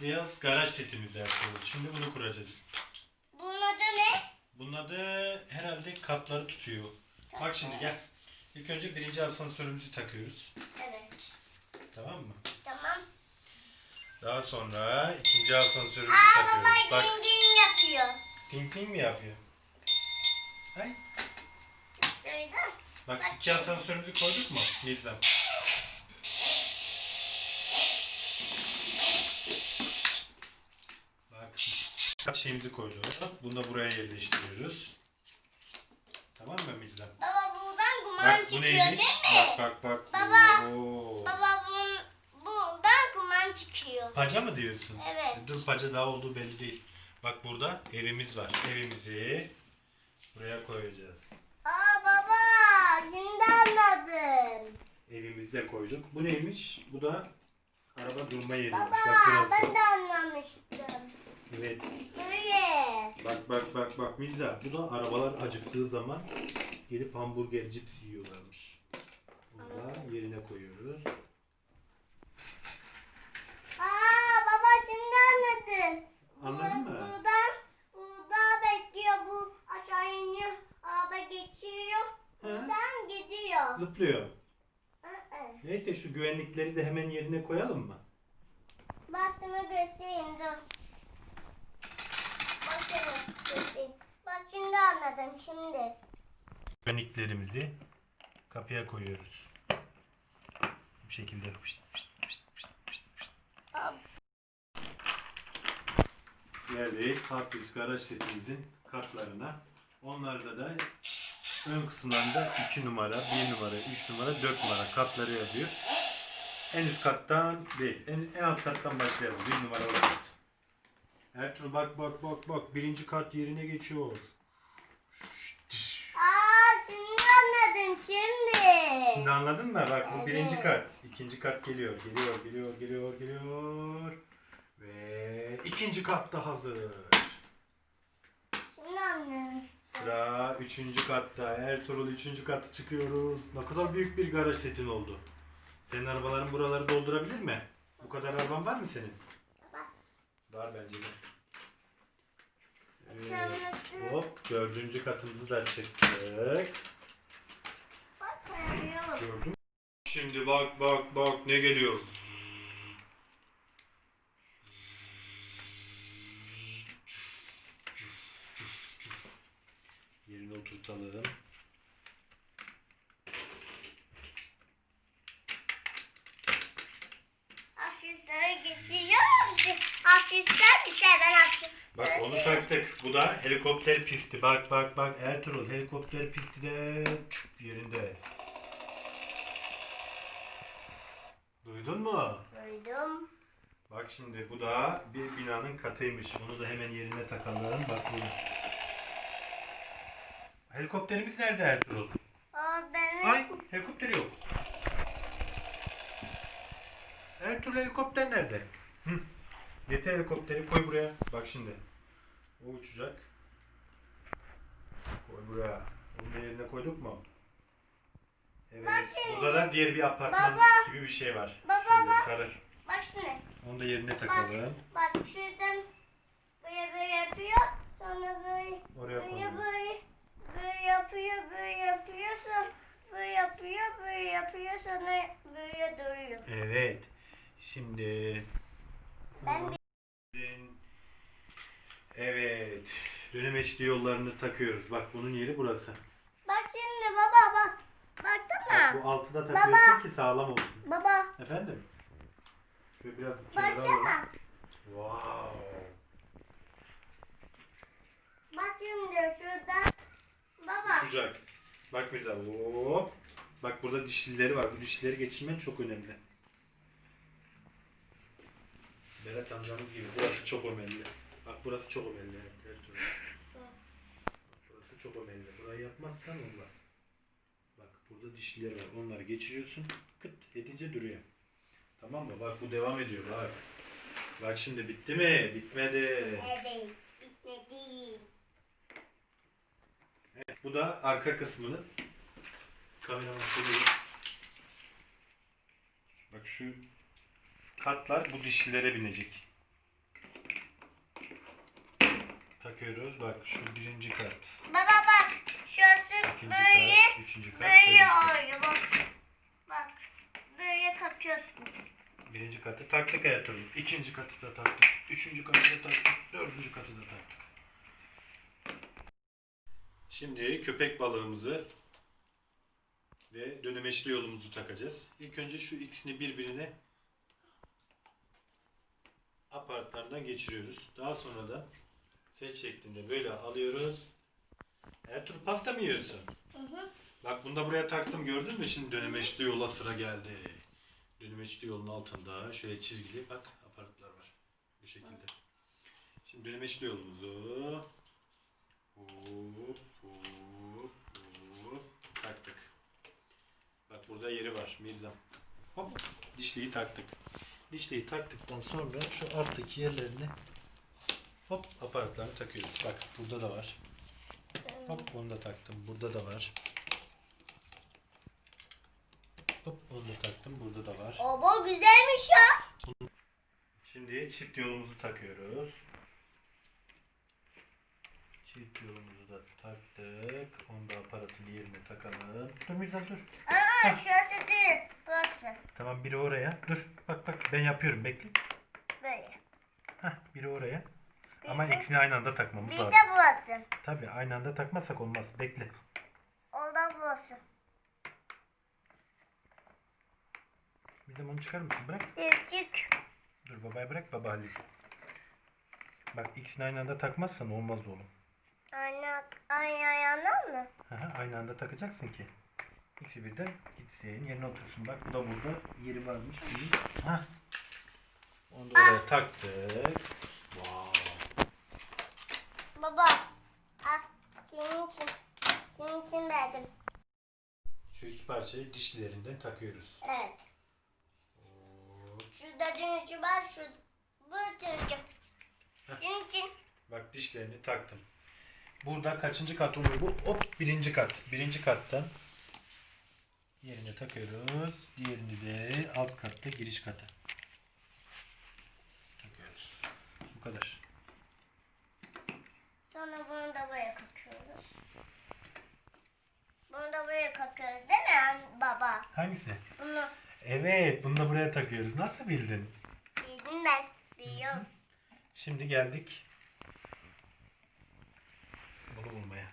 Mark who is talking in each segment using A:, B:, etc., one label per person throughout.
A: Atlayaz garaj setimiz Ertuğrul. Şimdi bunu kuracağız.
B: Bunun adı ne?
A: Bunun adı herhalde katları tutuyor. Bak şimdi gel. İlk önce birinci asansörümüzü takıyoruz.
B: Evet.
A: Tamam mı?
B: Tamam.
A: Daha sonra ikinci asansörümüzü
B: Aa baba
A: takıyoruz. Bak
B: ding ding yapıyor.
A: ting ting mi yapıyor? Ay.
B: Duydun?
A: Bak iki asansörümüzü koyduk mu Mirzam? Şeyimizi koyduk. Bunu da buraya yerleştiriyoruz. Tamam mı Mirzam?
B: Baba buradan kuman
A: Bak bu
B: çıkıyor
A: neymiş?
B: değil mi?
A: Bak bak bak.
B: Baba.
A: Oo.
B: Baba bunun, buradan kuman çıkıyor.
A: Paca mı diyorsun?
B: Evet.
A: Dur paca daha olduğu belli değil. Bak burada evimiz var. Evimizi buraya koyacağız.
B: Aa baba şimdi anladım.
A: Evimizi de koyduk. Bu neymiş? Bu da araba durma yeriymiş.
B: Baba
A: Bak burası.
B: ben de anlamıştım.
A: Evet. Bak bak bak bak Mirza. Bu da arabalar acıktığı zaman gelip hamburger cips yiyorlarmış. Burada yerine koyuyoruz.
B: Aa baba şimdi anladım.
A: Anladın mı?
B: Buradan, burada bekliyor bu aşağı iniyor. Araba geçiyor. Buradan gidiyor.
A: Zıplıyor. Neyse şu güvenlikleri de hemen yerine koyalım mı?
B: Bak sana göstereyim dur. Bak sana göstereyim. Bak şimdi anladım şimdi.
A: Güvenliklerimizi kapıya koyuyoruz. Bu şekilde. Pişt, pişt, pişt, pişt, pişt, pişt. Geldik Wheels garaj setimizin kartlarına. Onlarda da ön kısımlarında 2 numara, 1 numara, 3 numara, 4 numara katları yazıyor. En üst kattan değil, en, en alt kattan başlayalım. 1 numaralı kat. Ertuğrul bak bak bak bak birinci kat yerine geçiyor.
B: Aa şimdi anladım şimdi.
A: Anladın mı? Bak bu birinci kat. ikinci kat geliyor. Geliyor, geliyor, geliyor, geliyor. Ve ikinci kat da hazır.
B: Şimdi anladım.
A: Sıra üçüncü katta. Ertuğrul üçüncü katı çıkıyoruz. Ne kadar büyük bir garaj setin oldu. Senin arabaların buraları doldurabilir mi? Bu kadar araban var mı senin?
B: Var.
A: Var bence de. Evet. Hop dördüncü katımızı da çıktık. Mü? Şimdi bak bak bak ne geliyor. Yerine oturtalım.
B: Hafiflere geçiyorum. Hafifler bir şey ben hafif.
A: Bak onu taktık. Bu da helikopter pisti. Bak bak bak Ertuğrul helikopter pisti de yerinde. Duydun mu?
B: Duydum.
A: Bak şimdi bu da bir binanın katıymış. Bunu da hemen yerine takalım. Bak burada. Helikopterimiz nerede Ertuğrul?
B: Aa benim.
A: Ay helikopter yok. Ertuğrul helikopter nerede? Hı. Getir helikopteri koy buraya. Bak şimdi. O uçacak. Koy buraya. Bunu da yerine koyduk mu? Evet. Burada da diğer bir apartman
B: Baba.
A: gibi bir şey var.
B: Baba,
A: Şöyle
B: bak.
A: sarı.
B: Bak şimdi.
A: Onu da yerine takalım.
B: Bak şuradan böyle böyle yapıyor. Sonra böyle
A: Oraya
B: böyle
A: koyalım.
B: böyle böyle yapıyor böyle yapıyor sonra böyle yapıyor böyle yapıyor sonra böyle duruyor.
A: Evet. Şimdi
B: Ben
A: Evet. Dönemeçli yollarını takıyoruz. Bak bunun yeri burası.
B: Bak şimdi baba bak. Baksana.
A: bu altına takıyorsun ki sağlam olsun.
B: Baba
A: Efendim? Şöyle biraz kenara alalım.
B: baksana.
A: Wow.
B: Bak şimdi şurada. Baba.
A: Kucak. Bak mesela hop. Bak burada dişlileri var. Bu dişlileri geçirmen çok önemli. Berat amcamız gibi. Burası çok önemli. Bak burası çok önemli. Bak, Burası çok önemli. Burayı yapmazsan olmaz. Burada dişliler var. Onları geçiriyorsun. Kıt edince duruyor. Tamam mı? Bak bu devam ediyor. Bak. Bak şimdi bitti mi? Bitmedi.
B: Evet bitmedi.
A: Bu da arka kısmını. Kameraman şöyle. Bak şu katlar bu dişlilere binecek. Takıyoruz. Bak şu birinci kat.
B: Baba bak şurası
A: ikinci
B: böyle
A: kat, üçüncü kat,
B: böyle
A: dördüncü
B: oluyor bak. Bak böyle takıyorsun.
A: Birinci katı taktık Ertuğrul. İkinci katı da taktık. Üçüncü katı da taktık. Dördüncü katı da taktık. Şimdi köpek balığımızı ve dönemeçli yolumuzu takacağız. İlk önce şu ikisini birbirine aparatlarından geçiriyoruz. Daha sonra da set şeklinde böyle alıyoruz. Ertuğrul pasta mı yiyorsun?
B: Hı hı.
A: Bak bunu da buraya taktım gördün mü? Şimdi dönemeçli yola sıra geldi. Dönemeçli yolun altında şöyle çizgili bak aparatlar var. Bu şekilde. Şimdi dönemeçli yolumuzu hop hop hop taktık. Bak burada yeri var Mirzam. Hop dişliği taktık. Dişliği taktıktan sonra şu alttaki yerlerine hop aparatlarını takıyoruz. Bak burada da var. Hop onu da taktım. Burada da var. Hop onu da taktım. Burada da var.
B: Baba güzelmiş ya.
A: Şimdi çift yolumuzu takıyoruz. Çift yolumuzu da taktık. Onu da aparatın yerine takalım. Dur Mirzam dur.
B: Aa şurası değil. Burası.
A: Tamam biri oraya. Dur. Bak bak ben yapıyorum bekle.
B: Böyle.
A: Hah biri oraya. Ama
B: Bir de-
A: ikisini aynı anda takmamız
B: Bir
A: lazım.
B: de burası.
A: Tabii aynı anda takmazsak olmaz. Bekle.
B: O da burası.
A: Mirzam onu çıkar mısın? Bırak.
B: Değişik.
A: Dur babaya bırak baba halletsin. Bak ikisini aynı anda takmazsan olmaz oğlum.
B: Aynı, aynı ayağına mı?
A: Aha, aynı anda takacaksın ki. İkisi birden gitsin yerine otursun. Bak bu da burada yeri varmış. Bir. Hah. Onu da oraya taktık. Wow.
B: Baba. Ah, senin için. Senin için verdim.
A: Şu iki parçayı dişlerinden takıyoruz.
B: Evet. Şurada dönüşü var, şu bu dönüşü. Senin için.
A: Bak dişlerini taktım. Burada kaçıncı kat oluyor bu? Hop birinci kat. Birinci kattan yerine takıyoruz. Diğerini de alt katta giriş kata. Takıyoruz. Bu kadar.
B: Sonra bunu da buraya kakıyoruz. Bunu da buraya kakıyoruz değil mi an- baba?
A: Hangisini?
B: Bunu
A: Evet, bunu da buraya takıyoruz. Nasıl bildin?
B: bildim ben. Biliyorum.
A: Şimdi geldik bunu bulmaya.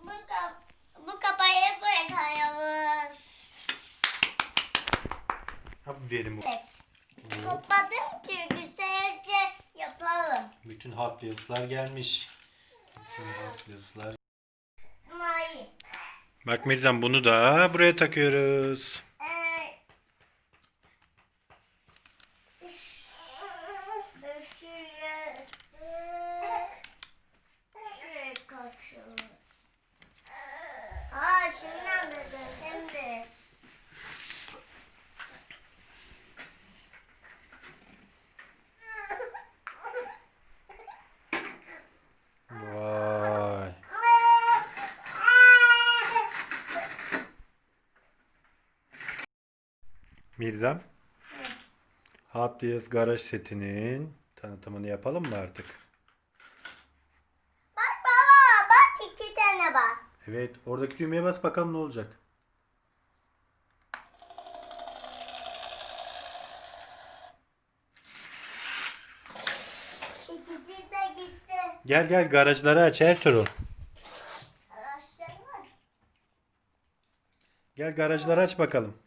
B: Bu, kap bu kapayı buraya koyuyoruz.
A: Aferin.
B: Evet.
A: Bu.
B: Topladım ki güzelce yapalım.
A: Bütün Hot Wheels'lar gelmiş. Bütün Hot Wheels'lar. Bak Mirzam bunu da buraya takıyoruz.
B: Ee, şuraya, şuraya kaçıyoruz. Aa şimdi anladım şimdi.
A: Vay. Mirzam. Hot Wheels garaj setinin tanıtımını yapalım mı artık?
B: Bak baba bak iki tane bak.
A: Evet, oradaki düğmeye bas bakalım ne olacak.
B: İkisi de gitti.
A: Gel gel garajları aç Ertuğrul. Gel garajları aç bakalım.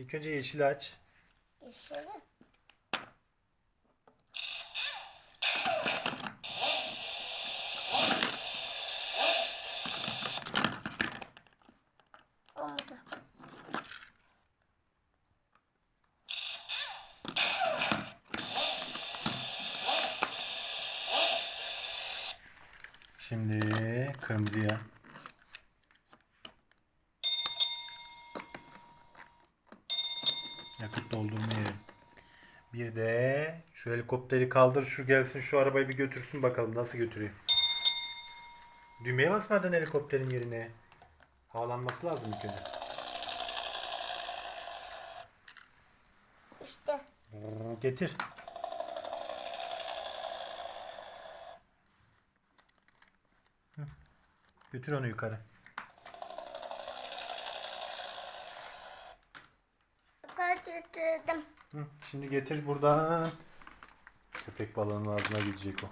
A: İlk önce yeşili aç.
B: Yeşili. Oldu.
A: Şimdi kırmızıya. Yakıt doldurma yeri. Bir de şu helikopteri kaldır şu gelsin şu arabayı bir götürsün bakalım nasıl götürüyor. Düğmeye basmadan helikopterin yerine havalanması lazım ilk önce.
B: İşte.
A: Getir. Götür onu yukarı. Hı, şimdi getir buradan. Köpek balığının ağzına gidecek o.